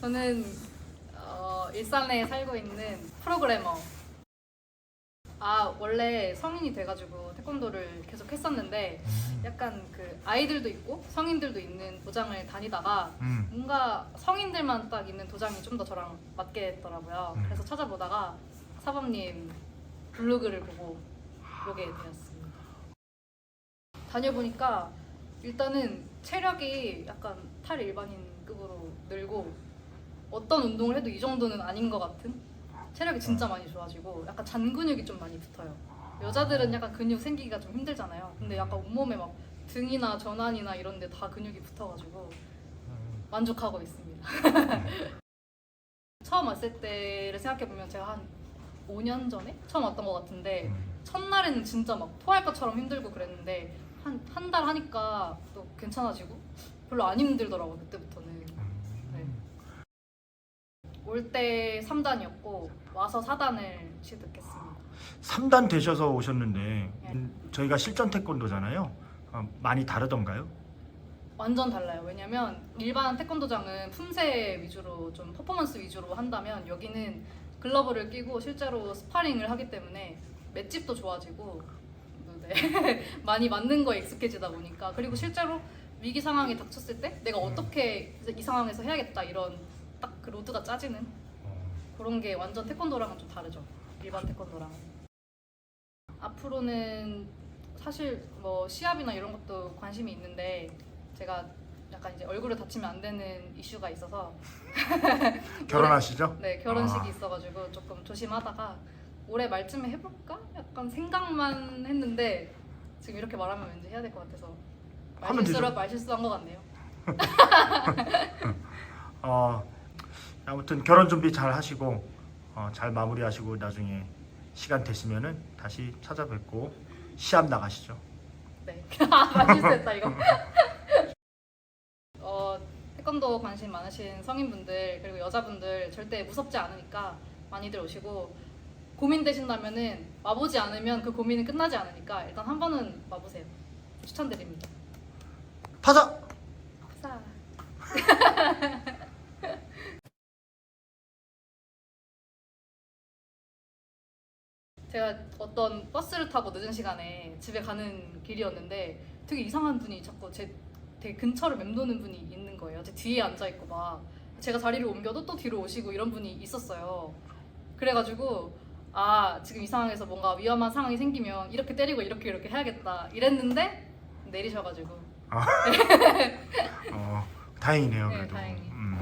저는 어, 일산에 살고 있는 프로그래머. 아 원래 성인이 돼가지고 태권도를 계속 했었는데 약간 그 아이들도 있고 성인들도 있는 도장을 다니다가 음. 뭔가 성인들만 딱 있는 도장이 좀 더 저랑 맞겠더라고요. 음. 그래서 찾아보다가 사범님 블로그를 보고 오게 되었습니다. 다녀보니까 일단은 체력이 약간 탈 일반인급으로 늘고 어떤 운동을 해도 이 정도는 아닌 것 같은 체력이 진짜 많이 좋아지고 약간 잔 근육이 좀 많이 붙어요. 여자들은 약간 근육 생기기가 좀 힘들잖아요. 근데 약간 온몸에 막 등이나 전환이나 이런 데 다 근육이 붙어가지고 만족하고 있습니다. 처음 왔을 때를 생각해보면 제가 한 5년 전에 처음 왔던 것 같은데 음. 첫날에는 진짜 막 토할 것처럼 힘들고 그랬는데 한 한 달 하니까 또 괜찮아지고 별로 안 힘들더라고요 그때부터 올 때 3단이었고 와서 4단을 취득했습니다 3단 되셔서 오셨는데 네. 음, 저희가 실전 태권도잖아요. 어, 많이 다르던가요? 완전 달라요 왜냐면 일반 태권도장은 품새 위주로 좀 퍼포먼스 위주로 한다면 여기는 글러브를 끼고 실제로 스파링을 하기 때문에 맷집도 좋아지고 네. 많이 맞는 거에 익숙해지다 보니까 그리고 실제로 위기 상황이 닥쳤을 때 내가 어떻게 이제 이 상황에서 해야겠다 이런 딱 그 로드가 짜지는 그런 게 완전 태권도랑은 좀 다르죠 일반 태권도랑은 앞으로는 사실 뭐 시합이나 이런 것도 관심이 있는데 제가 약간 이제 얼굴을 다치면 안 되는 이슈가 있어서 결혼하시죠? 네 결혼식이 아. 있어가지고 조금 조심하다가 올해 말쯤에 해볼까? 약간 생각만 했는데 지금 이렇게 말하면 왠지 해야 될 것 같아서 하면 말실수를 되죠. 말실수한 것 같네요. 어, 아무튼 결혼 준비 잘 하시고 어, 잘 마무리하시고 나중에 시간 되시면은 다시 찾아뵙고 시합 나가시죠. 네 말실수했다 이거. 어 태권도 관심 많으신 성인분들 그리고 여자분들 절대 무섭지 않으니까 많이들 오시고 고민되신다면은 와보지 않으면 그 고민은 끝나지 않으니까 일단 한 번은 와보세요. 추천드립니다. 파자. 싸. 제가 어떤 버스를 타고 늦은 시간에 집에 가는 길이었는데 되게 이상한 분이 자꾸 제 되게 근처를 맴도는 분이 있는 거예요. 제 뒤에 앉아 있고 막 제가 자리를 옮겨도 또 뒤로 오시고 이런 분이 있었어요. 그래가지고 아 지금 이 상황에서 뭔가 위험한 상황이 생기면 이렇게 때리고 이렇게 이렇게 해야겠다 이랬는데 내리셔가지고 어, 다행이네요 네, 그래도. 다행히. 음.